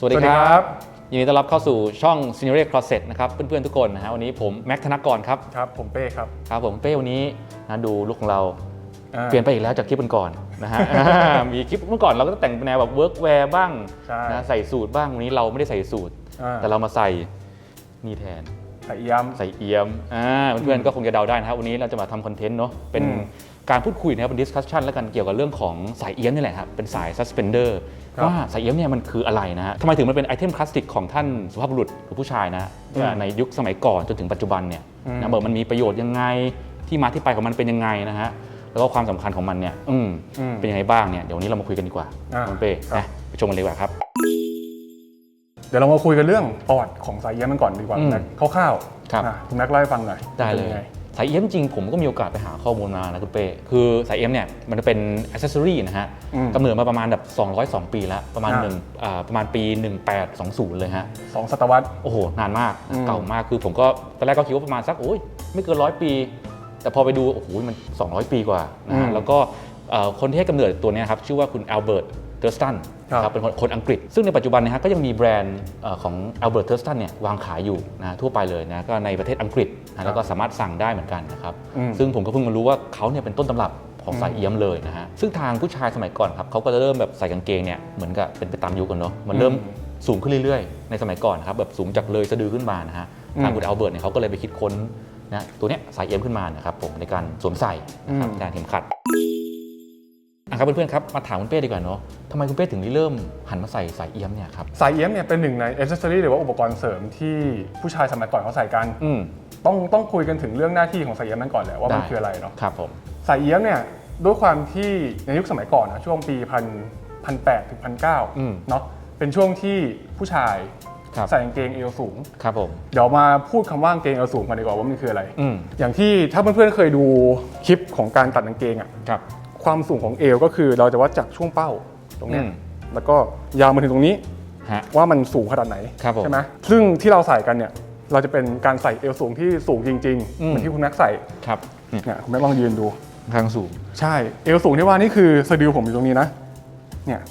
สวัสดีครับ ยินดีต้อนรับเข้าสู่ช่อง s e n i o r Closet นะครับเพื่อนๆทุกคนนะฮะวันนี้ผมแม็กธนกรครับครับ ผมเป้ครับครับผมเป้วันนี้นะดูลุคของเราอ่า เปลี่ยนไปอีกแล้วจากคลิปก่อนๆนะฮะมีคลิปเมื่อก่อนเราก็แต่งเป็นแนวแบบเวิร์กแวร์บ้างใช่ นะใส่สูทบ้างวันนี้เราไม่ได้ใส่สูทอ่าแต่เรามาใส่นี่แทน ใส่เอี่ยม ใส่เอียมอ่าเพื่อนๆก็คงจะเดาได้นะครับวันนี้เราจะมาทำคอนเทนต์เนาะเป็นอืม การพูดคุยนะครับเป็นดิสคัชชันแล้วกันเกี่ยวกับเรื่องของสายเอียมนี่แหละครับเป็นสาย suspender ครับว่าสายเอียมเนี่ยมันคืออะไรนะฮะทำไมถึงมันเป็นไอเทมคลาสสิกของท่านสุภาพบุรุษหรือผู้ชายนะเมื่อในยุคสมัยก่อนจนถึงปัจจุบันเนี่ยอืม นะบอกมันมีประโยชน์ยังไงที่มาที่ไปของมันเป็นยังไงนะฮะแล้วก็ความสำคัญของมันเนี่ยอืม อืม เป็นยังไงบ้างเนี่ยเดี๋ยววันนี้เรามาคุยกันดีกว่าอ่าคุณเป้ครับ นะไปชมกันเลยดีกว่าครับ เดี๋ยวเรามาคุยกันเรื่องประวัติของสายเอี่ยมมันก่อนดีกว่าอืมแม็กคร่าวครับๆอะคุณแม็กเล่าให้ฟังหน่อยได้เลย ป็นงง สายเอี้ยมจริงผมก็มีโอกาสไปหาข้อมูลมานะคุณเป้คือสายเอี้ยมเนี่ยมันจะเป็นอ c เซสซอรีนะฮะอืมกำเนิดมาประมาณแบบ202 ปีแล้ว ประมาณอ่าหนึ่งอ่าประมาณปี 1820 เลยฮะสองศตวรรษโอ้โห นานมากอืมเก่ามากคือผมก็ตอนแรกก็คิดว่าประมาณสักโอ้ยไม่เกินร้อยปี แต่พอไปดูโอ้โหมัน 200 ปีกว่านะฮะแล้วก็เอ่อคนที่ให้กำเนิดตัวเนี้ยครับชื่อว่าคุณอัลเบิร์ต เทอร์สตันครับครับเป็นคนคนอังกฤษ ซึ่งในปัจจุบันนะฮะก็ยังมีแบรนด์เอ่อของอัลเบิร์ตเทอร์สตันเนี่ยวางขายอยู่นะทั่วไปเลยนะก็ในประเทศอังกฤษนะแล้วก็สามารถสั่งได้เหมือนกันนะครับอืมซึ่งผมก็เพิ่งมารู้ว่าเขาเนี่ยเป็นต้นตำรับของสายเอี้ยมเลยนะฮะซึ่งทางผู้ชายสมัยก่อนครับเขาก็จะเริ่มแบบใส่กางเกงเนี่ยเหมือนกับเป็นไปตามยุคกันเนาะมันเริ่มอืมสูงขึ้นเรื่อยๆ ในสมัยก่อนนะครับแบบสูงจากเลยสะดือขึ้นมานะฮะอืมทางคุณอัลเบิร์ตเนี่ยเขาก็เลยไปคิดค้นนะตัวเนี้ยสายเอี้ยมขึ้นมานะครับผมในการสวมใส่นะครับอืมแทนเข็มขัดอะ ครับเพื่อนๆครับมาถามคุณเป้ดีกว่าเนาะทำไมคุณเป้ถึงได้เริ่มหันมาใส่สายเอี้ยมเนี่ยครับสายเอี่ยมเนี่ยเป็นหนึ่งในอ c เซสซอรีหรือว่าอุปกรณ์เสริมที่ผู้ชายสมัยก่อนเขาใส่กันอืมต้องต้องคุยกันถึงเรื่องหน้าที่ของสายเอี่ยมนั้นก่อนแหละว่ามันได้คืออะไรเนาะครับผมสายเอี่ยมเนี่ยด้วยความที่ในยุคสมัยก่อนนะช่วงปีพันพันแปดถึงพันเก้าอืมเนาะเป็นช่วงที่ผู้ชายครับใส่กางเกงเอวสูงครับผมเดี๋ยวมาพูดคำว่ากางเกงเอวสูงกันดีกว่าว่ามันคืออะไรอืมอย่างที่ถ้าเพื่อนๆเคยดูคลิปของการตัดกางเกงอะ ครับความสูงของเอวก็คือเราจะวัดจากช่วงเป้าตรงเนี้ยอืม แล้วก็ยาวมาถึงตรงนี้ ฮะ ว่ามันสูงขนาดไหนครับผมใช่ไหมซึ่งที่เราใส่กันเนี่ย เราจะเป็นการใส่เอวสูงที่สูงจริงๆอืม เหมือนที่คุณแม็กใส่ครับนี่เนี่ยคุณแม็กลองยืนดู ข้างสูง ใช่เอวสูงที่ว่านี่คือสะดือผมอยู่ตรงนี้นะเนี่ยครับ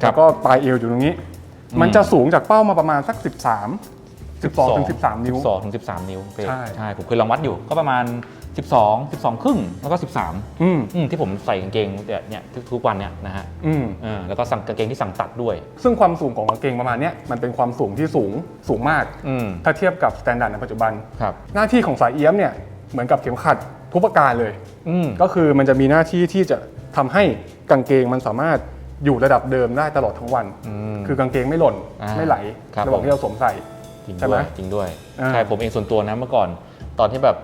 แล้วก็ปลายเอวอยู่ตรงนี้ อืม มันจะสูงจากเป้ามาประมาณสัก 13 12ถึง13 นิ้ว 12ถึง13 นิ้วเป๊ะใช่ ใช่ ผมเคยลองวัดอยู่ก็ประมาณ 12 12 ครึ่ง แล้วก็ 13อืมอืมที่ผมใส่กางเกงเนี่ยเนี่ยทุกๆวันเนี่ยนะฮะอืม เออแล้วก็สั่งกางเกงที่สั่งตัดด้วย ซึ่งความสูงของกางเกงประมาณเนี้ยมันเป็นความสูงที่สูงสูงมาก อืมถ้าเทียบกับสแตนดาร์ดในปัจจุบัน ครับ หน้าที่ของสายเอี้ยมเนี่ยเหมือนกับเข็มขัดทุกประการเลย อืมก็คือมันจะมีหน้าที่ที่จะทำให้กางเกงมันสามารถอยู่ระดับเดิมได้ตลอดทั้งวัน อืม คือกางเกงไม่หล่นอ่าไม่ไหลครับ ระหว่างผมที่เราสวมใส่ จริงใช่ไหด้มวยจริงด้วยอ่า ใช่ผมเองส่วนตัวนะเมื่อก่อน ตอนที่แบบ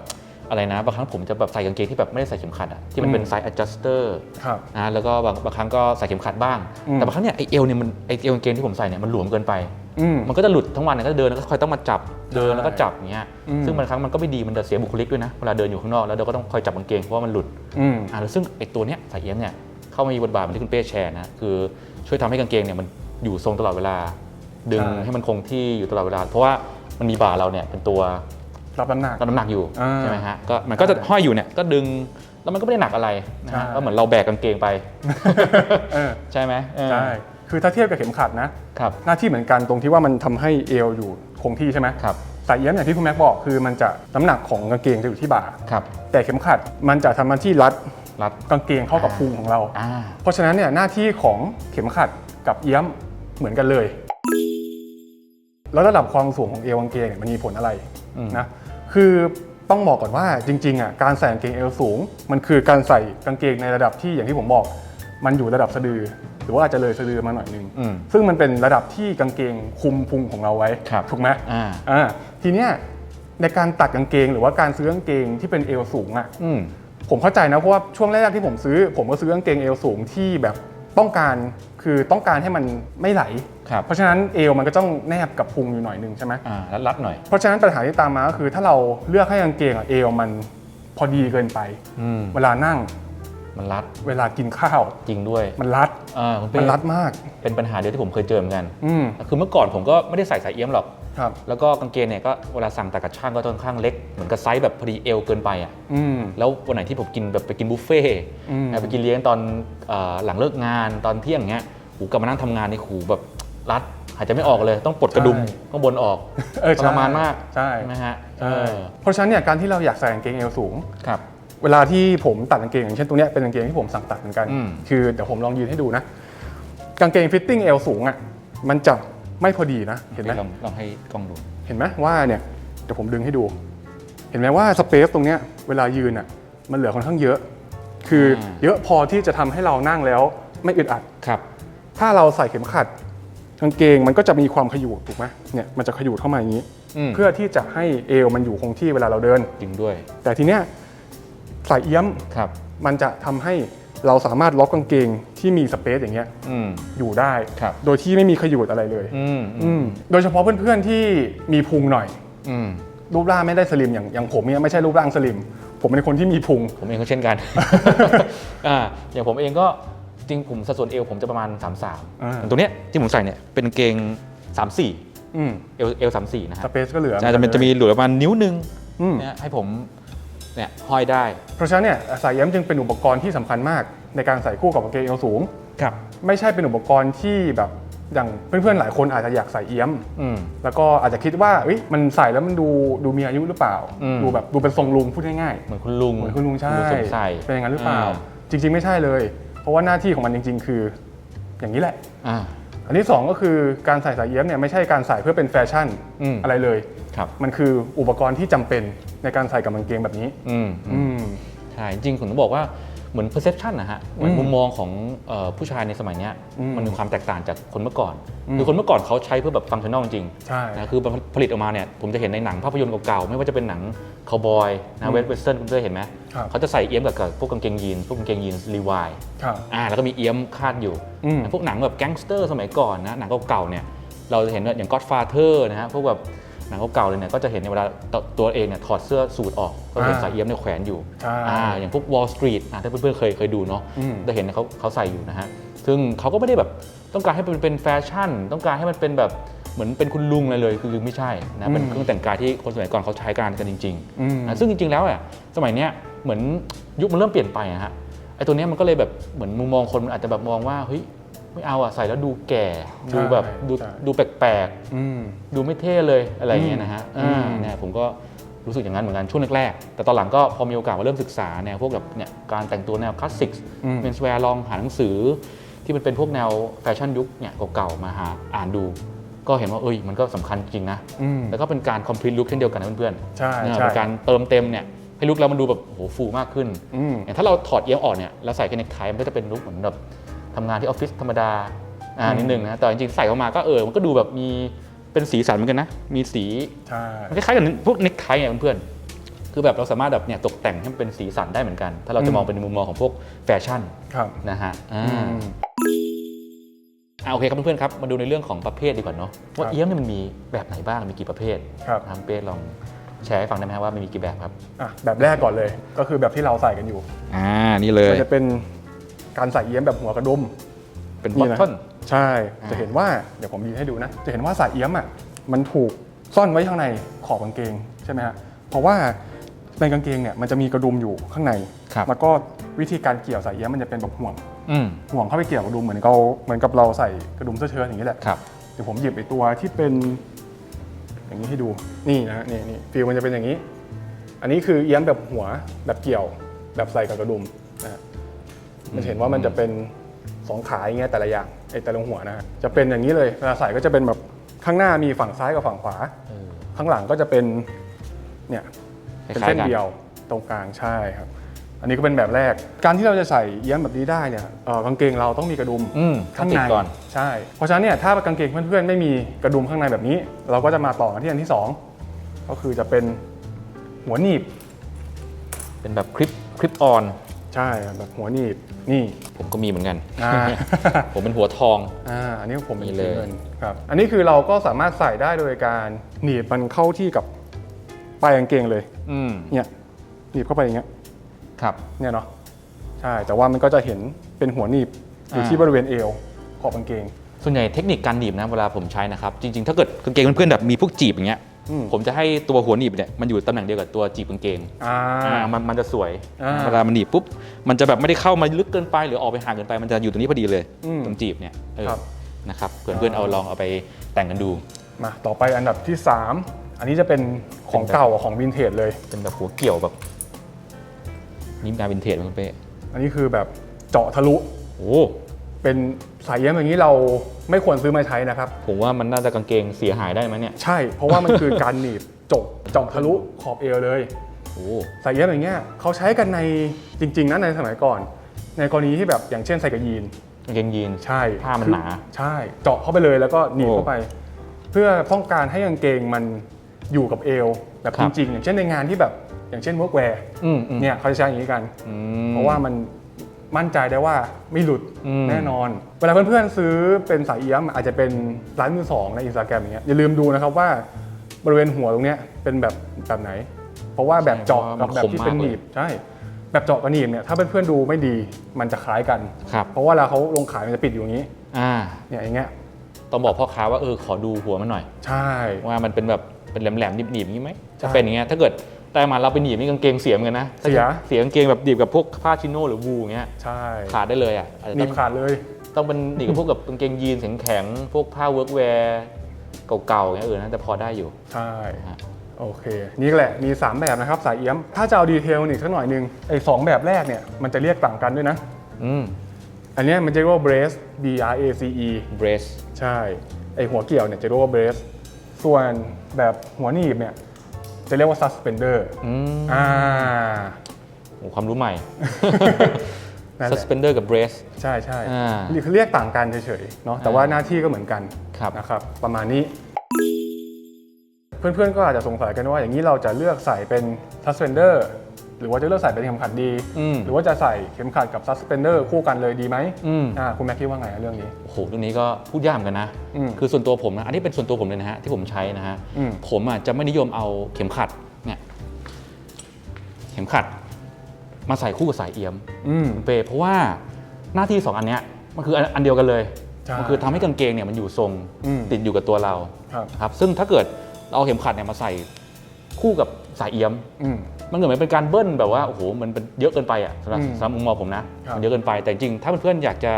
อะไรนะบางครั้งผมจะแบบใส่กางเกงที่แบบไม่ได้ใส่เข็มขัดอะที่มันเป็นไซส์ adjuster ครับ นะแล้วก็บางบางครั้งก็ใส่เข็มขัดบ้าง อืม แต่บางครั้งเนี่ยไอเอวเนี่ยมันไอเอวกางเกงที่ผมใส่เนี่ยมันหลวมเกินไป อืม มันก็จะหลุดทั้งวันเนี่ยก็เดินแล้วก็คอยต้องมาจับเดินแล้วก็จับอย่างเงี้ยอืม ซึ่งบางครั้งมันก็ไม่ดีมันจะเสียบุคลิกด้วยนะเวลาเดินอยู่ข้างนอกแล้วเราก็ต้องคอยจับกางเกงเพราะว่ามันหลุด อืม อ่าแล้วซึ่งไอตัวเนี้ยสายเอี้ยมเนี่ยเข้ามามีบทบาทเหมือนที่คุณเป้แชร์นะคือช่วยทำให้กางเกงเนี่ยมันอยู่ทรงตลอดเวลา ดึงใช่ ให้มันคงที่อยู่ตลอดเวลา เพราะว่ามันมีบ่าเราเนี่ยเป็นตัว รับน้ำหนัก รับน้ำหนักอยู่อ่าใช่ไหมฮะก็มันก็จะห้อยอยู่เนี่ยก็ดึงแล้วมันก็ไม่ได้หนักอะไรนะใช่ฮะก็เหมือนเราแบกกางเกงไป เออใช่ไหมเออใช่คือถ้าเทียบกับเข็มขัดนะ ครับหน้าที่เหมือนกันตรงที่ว่ามันทำให้เอวอยู่คงที่ใช่ไหมครับสายเอี้ยมอย่างที่คุณแม็กบอกคือมันจะน้ำหนักของกางเกงจะอยู่ที่บ่า ครับแต่เข็มขัดมันจะทำหน้าที่รัดรัดกางเกงเข้ากับอ่าพุงของเรา อ่าเพราะฉะนั้นเนี่ยหน้าที่ของเข็มขัดกับเอี้ยมเหมือนกันเลย แล้วระดับความสูงของเอวกางเกงเนี่ยมันมีผลอะไรอืมนะ คือต้องบอกก่อนว่าจริงๆอะการใส่กางเกงเอวสูง มันคือการใส่กางเกงในระดับที่อย่างที่ผมบอก มันอยู่ระดับสะดือ หรือว่าอาจจะเลยสะดือมาหน่อยนึงอืมซึ่งมันเป็นระดับที่กางเกงคุมพุงของเราไว้ครับถูกไหมอ่า อ่าทีเนี้ยในการตัดกางเกงหรือว่าการซื้อกางเกงที่เป็นเอวสูงอะ อืม ผมเข้าใจนะเพราะว่าช่วงแรกที่ผมซื้อ ผมก็ซื้อกางเกงเอวสูงที่แบบต้องการ คือต้องการให้มันไม่ไหล ครับเพราะฉะนั้นเอวมันก็ต้องแนบกับพุงอยู่หน่อยนึงใช่ไหมอ่ารัดรัดหน่อย เพราะฉะนั้นปัญหาที่ตามมาก็คือถ้าเราเลือกให้กางเกงอะเอวมันพอดีเกินไป อืม เวลานั่ง มันรัดเวลากินข้าว จริงด้วยมันรัดอ่าคุณเป้มันรัดมาก เป็นปัญหาเดียวที่ผมเคยเจอเหมือนกัน อืม คือเมื่อก่อนผมก็ไม่ได้ใส่สายเอี้ยมหรอก ครับ แล้วก็กางเกงเนี่ยก็เวลาสั่งตัดกับช่างก็ค่อนข้างเล็ก เหมือนกับไซส์แบบพอดีเอวเกินไปอะ อืม แล้ววันไหนที่ผมกินแบบไปกินบุฟเฟ่ต์อืม ไปกินเลี้ยงตอนเอ่อหลังเลิกงานตอนเที่ยงเงี้ยหูกลับมานั่งทำงานในหูแบบรัดหายใจไม่ออกเลย ต้องปลดกระดุมใช่ข้างบนออกเออทใช่รมานมากใช่ใช่ ไหมฮะใช่เออเพราะฉะนั้นเนี่ยการที่เราอยากใส่กางเกงเอวสูง ครับ เวลาที่ผมตัดกางเกงอย่างเช่นตัวเนี้ยเป็นกางเกงที่ผมสั่งตัดเหมือนกัน อืม คือเดี๋ยวผมลองยืนให้ดูนะ กางเกงฟิตติ้งเอวสูงอะมันจะไม่พอดีนะเห็นไหม ลองลองให้กล้องดู เห็นไหมว่าเนี่ยเดี๋ยวผมดึงให้ดู เห็นไหมว่าสเปซตรงเนี้ยเวลายืนอะมันเหลือค่อนข้างเยอะ คืออาเยอะพอที่จะทำให้เรานั่งแล้วไม่อึดอัด ครับ ถ้าเราใส่เข็มขัดกางเกงมันก็จะมีความขยูดถูกไหมเนี่ยมันจะขยูดเข้ามาอย่างนี้อืมเพื่อที่จะให้เอวมันอยู่คงที่เวลาเราเดิน จริงด้วย แต่ทีเนี้ย ใส่เอี้ยมครับ มันจะทำให้เราสามารถล็อกกางเกงที่มีสเปซอย่างเงี้ยอืม อยู่ได้ ครับ โดยที่ไม่มีขยูดอะไรเลยอืมอืมโดยเฉพาะเพื่อนๆที่มีพุงหน่อย อืมรูปร่างไม่ได้สลิมอย่างอย่างผมเนี่ยไม่ใช่รูปร่างสลิม ผมเป็นคนที่มีพุง ผมเองก็เช่นกัน อ่าอย่างผมเองก็จริงผมสัดส่วนเอวผมจะประมาณ3 3อ่าอย่างตัวเนี้ยที่ผมใส่เนี่ยเป็นกางเกง 3 4 อืมเอวเอว3 4นะสฮะเปซก็เหลือจะจะเป็นจะมีเหลือประมาณนิ้วหนึ่งอืมเนี่ยให้ผม เนี่ยห้อยได้ เพราะฉะนั้นเนี่ยสายเอี้ยมจึงเป็นอุปกรณ์ที่สำคัญมากในการใส่คู่กับกางเกงเอวสูง ครับ ไม่ใช่เป็นอุปกรณ์ที่แบบอย่างเพื่อนๆหลายคนอาจจะอยากใส่เอี้ยม อืม แล้วก็อาจจะคิดว่าเอ้ยมันใส่แล้วมันดูดูมีอายุหรือเปล่า อืม ดูแบบดูเป็นทรงลุงพูดง่ายเหมือนคุณลุงๆเหมือนคุณลุงใช่ดูสงสัยเป็นอย่างนั้นหรือเปล่า อ่จริง ๆ ไม่ใช่เลย เพราะว่าหน้าที่ของมันจริง ๆ คืออย่างนี้แหละ อ่า อันที่สองก็คือการใส่สายเอี้ยมเนี่ยไม่ใช่การใส่เพื่อเป็นแฟชั่นอืม อะไรเลยครับ มันคืออุปกรณ์ที่จำเป็นในการใส่กับกางเกงแบบนี้อืมอือืมมใช่จริงๆผมต้องบอกว่าเหมือน perception นะฮะเหมือนอืมมุมมองของเอ่อผู้ชายในสมัยเนี้ยอืมมันมีความแตกต่างจากคนเมื่อก่อนอืมคือคนเมื่อก่อนเขาใช้เพื่อแบบฟังชั่นอลจริงใช่นะคือผลิตออกมาเนี่ยผมจะเห็นในหนังภาพยนตร์เก่าๆ ไม่ว่าจะเป็นหนังคาวบอยอืนะมเวสเวสเทิร์นคุณเคยเห็นไหมครับเขาจะใส่เอี้ยมกับกับพวกกางเกงยีนส์พวกกางเกงยีนส์รีวายครับอ่าแล้วก็มีเอี้ยมคาดอยู่อืมพวกหนังแบบแก๊งสเตอร์สมัยก่อนนะหนังเก่าๆเนี่ยเราจะเห็นว่าอย่าง Godfather นะฮะพวกแบบ หนังเก่าๆเลยเนี่ยก็จะเห็นในเวลาตัวตัวเองเนี่ยถอดเสื้อสูทออกก็เห็นอ่าใส่เอี้ยมเนี่ยแขวนอยู่ใช่อ่าอย่างพวก Wall Street อ่าถ้าเพื่อนๆเคยเคยดูเนาะอืมจะเห็นเขาเขาใส่อยู่นะฮะซึ่งเขาก็ไม่ได้แบบต้องการให้มันเป็นแฟชั่น ต้องการให้มันเป็นแบบเหมือนเป็นคุณลุงอะไรเลยคือไม่ใช่นะเป็นอืมเครื่องแต่งกายที่คนสมัยก่อนเขาใช้การกันจริงอืมๆนะซึ่งจริงๆแล้วอะสมัยเนี้ยเหมือนยุคมันเริ่มเปลี่ยนไปอะฮะไอ้ตัวเนี้ยมันก็เลยแบบเหมือนมุมมองคนมันอาจจะแบบมองว่าเฮ้ย ไม่เอาอะใส่แล้วดูแก่ ดูแบบดูใช่ ดูแปลกอืม ๆ ดูไม่เท่เลยอะไรอย่างเงี้ยนะฮะอืม อ่าเนี่ยผมก็รู้สึกอย่างนั้นเหมือนกันช่วงแรกๆ แต่ตอนหลังก็พอมีโอกาสมาเริ่มศึกษาแนวพวกแบบเนี่ยการแต่งตัวแนวคลาสสิกอืมเมนส์แวร์ลองหาหนังสือ ที่มันเป็นพวกแนวแฟชั่นยุคเนี่ยเก่าๆมาหาอ่านดู ก็เห็นว่าเอ้ยมันก็สำคัญจริงนะ อืม แล้วก็เป็นการ complete look เช่นเดียวกันนะเพื่อนๆใช่เนี่ยใช่ เป็นการเติมเต็มเนี่ยให้ลุคเรามันดูแบบโอ้โหฟูมากขึ้น อืม อย่างถ้าเราถอดเอี้ยมออกเนี่ยแล้วใส่แค่เนคไทมันก็จะเป็นลุคเหมือนแบบ ทำงานที่ออฟฟิศธรรมดาอ่าอืมนิดนึงนะแต่จริงๆใส่ออกมาก็เออมันก็ดูแบบมีเป็นสีสันเหมือนกันนะ มีสีใช่มันคล้ายๆกับพวกเนคไทเนี่ยเพื่อนๆคือแบบเราสามารถแบบเนี่ยตกแต่งให้มันเป็นสีสันได้เหมือนกัน ถ้าเราจะมองเป็นในมุมมองของพวกแฟชั่นครับนะฮะอ่าอืมอ่าโอเคครับเพื่อนๆครับมาดูในเรื่องของประเภทดีกว่าเนาะว่าครับเอี้ยมเนี่ยมันมีแบบไหนบ้างมีกี่ประเภทครับทางเป้ลองแชร์ให้ฟังได้ไหมครับว่ามันมีกี่แบบครับอะแบบแรกก่อนเลย ก็คือแบบที่เราใส่กันอยู่อ่านี่เลยมันจะเป็น การใส่เอี้ยมแบบหัวกระดุมเป็นบนี่อทนะทอนใช่อ่าจะเห็นว่าเดี๋ยวผมยืนให้ดูนะ จะเห็นว่าสายเอี้ยมอะมันถูกซ่อนไว้ข้างในขอบกางเกงใช่ไหมฮะเพราะว่าในกางเกงเนี่ยมันจะมีกระดุมอยู่ข้างในครับแล้วก็วิธีการเกี่ยวสายเอี้ยมมันจะเป็นแบบห่วงอืมห่วงเข้าไปเกี่ยวกระดุมเหมือนเราเหมือนกับเราใส่กระดุมเสื้อเชิ้ตอย่างนี้แหละครับเดี๋ยวผมหยิบไอตัวที่เป็น อย่างนี้ให้ดูนี่นะฮะนี่นี่ฟิลมันจะเป็นอย่างนี้ อันนี้คือเอี้ยมแบบหัวแบบเกี่ยวแบบใส่กับกระดุมนะฮะ มันจะเห็นว่ามันจะเป็นสองขาอย่างเงี้ยแต่ละอย่างไอแต่ละหัวนะฮะจะเป็นอย่างนี้เลยเวลาใส่ก็จะเป็นแบบข้างหน้ามีฝั่งซ้ายกับฝั่งขวา เออ ข้างหลังก็จะเป็นเนี่ยคเป็นล้ายเส้นๆกัน เดียวตรงกลางใช่ครับ อันนี้ก็เป็นแบบแรก การที่เราจะใส่เอี้ยมแบบนี้ได้เนี่ยเอ่อกางเกงเราต้องมีกระดุม อืมข้างติในดก่อน ใช่เพราะฉะนั้นเนี่ยถ้ากางเกงเพื่อนๆไม่มีกระดุมข้างในแบบนี้ เราก็จะมาต่อกันที่อันที่สองก็คือจะเป็นหัวหนีบเป็นแบบคลิปคลิปออน ใช่ครับแบบหัวหนีบนี่ผมก็มีเหมือนกัน อ่า ผมเป็นหัวทอง อ่าอันนี้ผมเป็นนี่สีเลยเงินครับอันนี้คือเราก็สามารถใส่ได้โดยการหนีบมันเข้าที่กับปลายกางเกงเลยอืมเนี่ยหนีบเข้าไปอย่างเงี้ยครับ เนี่ยเนาะใช่แต่ว่ามันก็จะเห็นเป็นหัวหนีบอยู่อ่า ที่บริเวณเอวขอบกางเกง ส่วนใหญ่เทคนิคการหนีบนะเวลาผมใช้นะครับ จริง ๆ ถ้าเกิดกางเกงเพื่อนๆแบบมีพวกจีบอย่างเงี้ย อืม ผมจะให้ตัวหัวหนีบเนี่ยมันอยู่ตำแหน่งเดียวกับตัวจีบกางเกงอ่า อ่ามันมันจะสวยอ่าเวลามันหนีบปุ๊บมันจะแบบไม่ได้เข้ามาลึกเกินไป หรือออกไปห่างเกินไปมันจะอยู่ตรงนี้พอดีเลยอืมตรงจีบเนี่ยเออครับ นะครับเพื่อนเพื่อนๆเอาลองเอาไปแต่งกันดู มาต่อไปอันดับที่ 3 อันนี้จะเป็นของเก่าของวินเทจเลย เป็นแบบหัวเกี่ยวแบบนี่งานวินเทจไหมคุณเป้อันนี้คือแบบเจาะทะลุโอ้ เป็น สายเอี้ยมอย่างนี้เราไม่ควรซื้อมาใช้นะครับ ผมว่ามันน่าจะกางเกงเสียหายได้ไหมเนี่ย ใช่ เพราะว่ามันคือการหนีบจกเจาะทะลุขอบเอวเลยโอ้สายเอี้ยมอย่างเงี้ยเขาใช้กันในจริง ๆนะในสมัยก่อน ในกรณีที่แบบอย่างเช่นใส่กับยีนกางเกงยีนใช่ผ้ามันคือหนาใช่ เจาะเข้าไปเลยแล้วก็หนีบโอ้เข้าไป เพื่อต้องการให้กางเกงมันอยู่กับเอวแบบครัจบริงๆ อย่างเช่นในงานที่แบบอย่างเช่นเวิร์กแวร์อืมอืมเนี่ยเขาจะใช้อย่างนี้กันอืมเพราะว่ามัน มั่นใจได้ว่าไม่หลุดอืมแน่นอน เวลาเพื่อนๆซื้อเป็นสายเอี้ยม อาจจะเป็นร้านมือสองในอินสตาแกรมอย่างเงี้ยอย่าลืมดูนะครับว่าบริเวณหัวตรงเนี้ยเป็นแบบแบบไหน เพราะว่าแบบเจาะกับแบบที่เป็นหนีบใช่แบบเจาะกับหนีบเนี่ยถ้าเพื่อนๆดูไม่ดีมันจะคล้ายกันครับเพราะว่าเวลาเขาลงขายมันจะปิดอยู่อย่างนี้อ่าเนี่ยอย่างเงี้ยต้องบอกพ่อค้าว่าเออขอดูหัวมันหน่อย ใช่ว่ามันเป็นแบบเป็นแหลมๆหนีบๆอย่างนี้ไหมใช่ถ้าเป็นอย่างเงี้ยถ้าเกิด ได้มาเราไปหนีบนี่กางเกงเสียเหมือนกันนะเสีย เสียกางเกงแบบหนีบกับพวกผ้าชิโน่หรือวูอย่างเงี้ยใช่ขาดได้เลยอะอาจจะหนีต้อบงขาดเลย ต้องเป็นหนีบกับพวกกับกางเกงยีนแข็งๆพวกผ้าเวิร์กแวร์เก่าๆอย่างเงี้ยเออน่าจะพอได้อยู่ ใช่ฮะโอเค นี่แหละมี 3 แบบนะครับ สายเอี้ยม ถ้าจะเอาดีเทลอีกสักหน่อยหนึงไอ้สองแบบแรกเนี่ยมันจะเรียกต่างกันด้วยนะอืมอันเนี้ยมันจะเรียกว่า brace B R A C E เบรสใช่ไอหัวเกี่ยวเนี่ยจะเรียกว่า brace ส่วนแบบหัวหนีบเนี่ย จะเรียกว่า suspender อืมอ่าโอ้ความรู้ใหม่นั่นแหละ suspender กับ brace ใช่ใช่อ่าเรียกต่างกันเฉยๆเนาะแต่ว่าหน้าที่ก็เหมือนกันครับนะครับประมาณนี้ เพื่อนๆก็อาจจะสงสัยกันว่าอย่างนี้เราจะเลือกใส่เป็น suspender หรือว่าจะเลือกใส่เป็นเข็มขัดดี อืม หรือว่าจะใส่เข็มขัดกับ suspender คู่กันเลยดีไหมอืม อ่าคุณแม็กคิดว่าไงเรื่องนี้ โอ้โหเรื่องนี้ก็พูดยากเหมือนกันนะ อืมคือส่วนตัวผมนะ อันนี้เป็นส่วนตัวผมเลยนะฮะ ที่ผมใช้นะฮะ อืม ผมอะจะไม่นิยมเอาเข็มขัดเนี่ยเข็มขัด มาใส่คู่กับสายเอี่ยมอืม เปเพราะว่าหน้าที่สองอันเนี้ยมันคืออันอันเดียวกันเลย ใช่มันคือทำให้กางเกงเนี่ยมันอยู่ทรงอืม ติดอยู่กับตัวเราครับครับ ซึ่งถ้าเกิดเราเอาเข็มขัดเนี่ยมาใส่คู่กับ สายเอี่ยม อืม มันเหมือนเป็นการเบิ้ลแบบว่าโอ้โหมันเป็นเยอะเกินไปอะสำหรับอืมสำหรับมุมมองผมนะครับมันเยอะเกินไปแต่จริงๆถ้าเพื่อนๆอยากจะ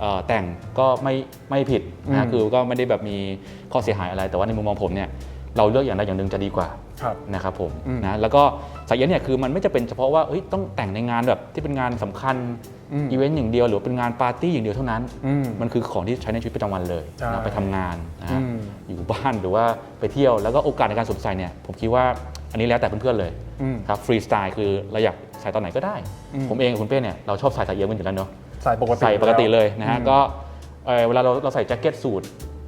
เอ่อแต่งก็ไม่ไม่ผิดอืนะม คือก็ไม่ได้แบบมีข้อเสียหายอะไร แต่ว่าในมุมมองผมเนี่ยเราเลือกอย่างใดอย่างหนึ่งจะดีกว่าครับ นะครับผมอืม นะแล้วก็สายเย็นเนี่ยคือมันไม่จะเป็นเฉพาะว่าเอ้ยต้องแต่งในงานแบบที่เป็นงานสำคัญอืมอีเวนต์อย่างเดียวหรือเป็นงานปาร์ตี้อย่างเดียวเท่านั้น อืม มันคือของที่ใช้ในชีวิตประจำวันเลยใช่นะไปทำงานนะฮะอืมอยู่บ้านหรือว่าไปเที่ยวแล้วก็โอกาสในการสวมใส่เนี่ยผมคิดว่า อันนี้แล้วแต่เพื่อนๆเลยอืม ครับฟรีสไตล์คือเราอยากใส่ตอนไหนก็ได้ อืม ผมเองกับคุณเป้เนี่ยเราชอบใส่สายเอี่ยมกันอยู่แล้วเนาะ ใส่ปกติ ใส่ปกติเลยนะฮะอืมก็เอ่อเวลาเราเราใส่แจ็คเก็ตสูท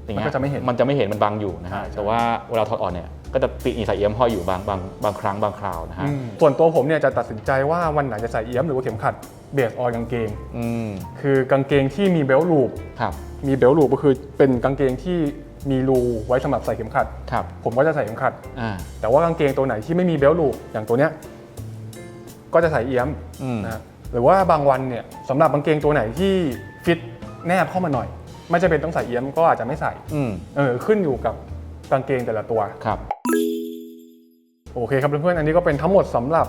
อย่างเงี้ยมันก็จะไม่เห็นมันจะไม่เห็นมันบังอยู่นะฮะใช่ใช่ แต่ว่าเวลาถอดออกเนี่ย ก็จะติดอีสายเอี่ยมห้อยอยู่บางบางบางครั้งบางคราวนะฮะอืมส่วนตัวผมเนี่ยจะตัดสินใจว่าวันไหนจะใส่เอี้ยมหรือว่าเข็มขัดเบสออยกางเกง อืมคือกางเกงที่มีเบลต์ลูปครับมีเบลต์ลูปก็คือเป็นกางเกงที่มีรูไว้สำหรับใส่เข็มขัด ครับผมก็จะใส่เข็มขัด อ่า แต่ว่ากางเกงตัวไหนที่ไม่มีเบลต์ลูปอย่างตัวเนี้ยก็จะใส่เอี้ยมอืมนะหรือว่าบางวันเนี่ยสำหรับกางเกงตัวไหนที่ฟิตแนบเข้ามาหน่อย ไม่จำเป็นต้องใส่เอี้ยมก็อาจจะไม่ใส่อืมเออขึ้นอยู่กับกางเกงแต่ละตัว ครับ โอเคครับเพื่อนๆอันนี้ก็เป็นทั้งหมดสำหรับ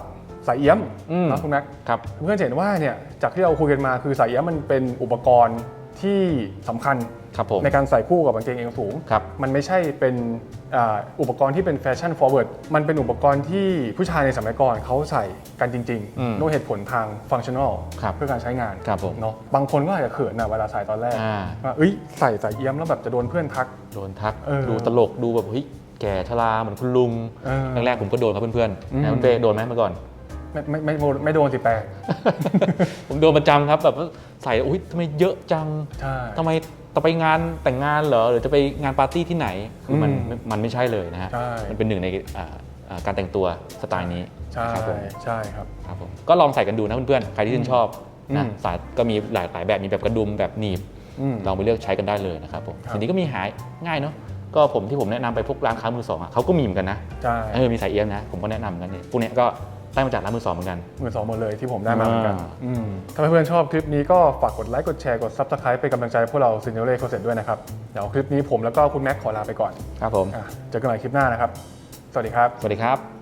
สายเอี้ยมอืมนะคุณแม็กครับเพื่อนๆจะเห็นว่าเนี่ยจากที่เราคุยกันมาคือสายเอี้ยมมันเป็นอุปกรณ์ที่สำคัญครับผมในการใส่คู่กับกางเกงเอวสูงครับมันไม่ใช่เป็นอ่าอุปกรณ์ที่เป็นแฟชั่นฟอร์เวิร์ด มันเป็นอุปกรณ์ที่ผู้ชายในสมัยก่อนเขาใส่กันจริงอืมๆด้วยเหตุผลทางฟังชั่นอลครับเพื่อการใช้งานครับผมเนาะ บางคนก็อาจจะเขินนะเวลาใส่ตอนแรกอ่าว่าเอ้ยใส่สายเอี้ยมแล้วแบบจะโดนเพื่อนทัก โดนทักเออดูตลกดูแบบเฮ้ย แก่ชราเหมือนคุณลุงเออแรกๆผมก็โดนครับเพื่อนอืม ๆนะคุณเป้โดนไหมเมื่อก่อน ไม่ไม่ไม่ไม่ไม่โดนสิแปลกผมโดนประจำครับแบบว่าใส่อุ้ยทำไมเยอะจังใช่ ทำไมจะไปงานแต่งงานเหรอหรือจะไปงานปาร์ตี้ที่ไหนคือมันอืมมันไม่ใช่เลยนะฮะใช่ มันเป็นหนึ่งในอ่าอ่าการแต่งตัวสไตล์นี้ใช่นะครับผม ใช่ครับ ครับผมก็ลองใส่กันดูนะเพื่อนๆ ใครที่ชื่นชอบนะอืมสายก็มีหลายหลายแบบ มีแบบกระดุมแบบหนีบ อืมลองไปเลือกใช้กันได้เลยนะครับผมครับ ทีนี้ก็มีหายง่ายเนาะ ก็ผมที่ผมแนะนำไปพวกร้านค้ามือสองอะเขาก็มีเหมือนกันนะใช่เออมีสายเอี้ยมนะ ผมก็แนะนำเหมือนกันเนี่ยพวกเนี้ยก็ได้มาจากร้านมือสองเหมือนกันมือสองหมดเลยที่ผมได้มาเหมือนกันอ่าอืมถ้าเพื่อนๆชอบคลิปนี้ก็ฝากกดไลค์กดแชร์กด Subscribe เป็นกำลังใจให้พวกเราซินเนเล่โคเซ็ตด้วยนะครับเดี๋ยวคลิปนี้ผมแล้วก็คุณแม็กขอลาไปก่อนครับผมอะเจอกันใหม่คลิปหน้านะครับ สวัสดีครับ สวัสดีครับ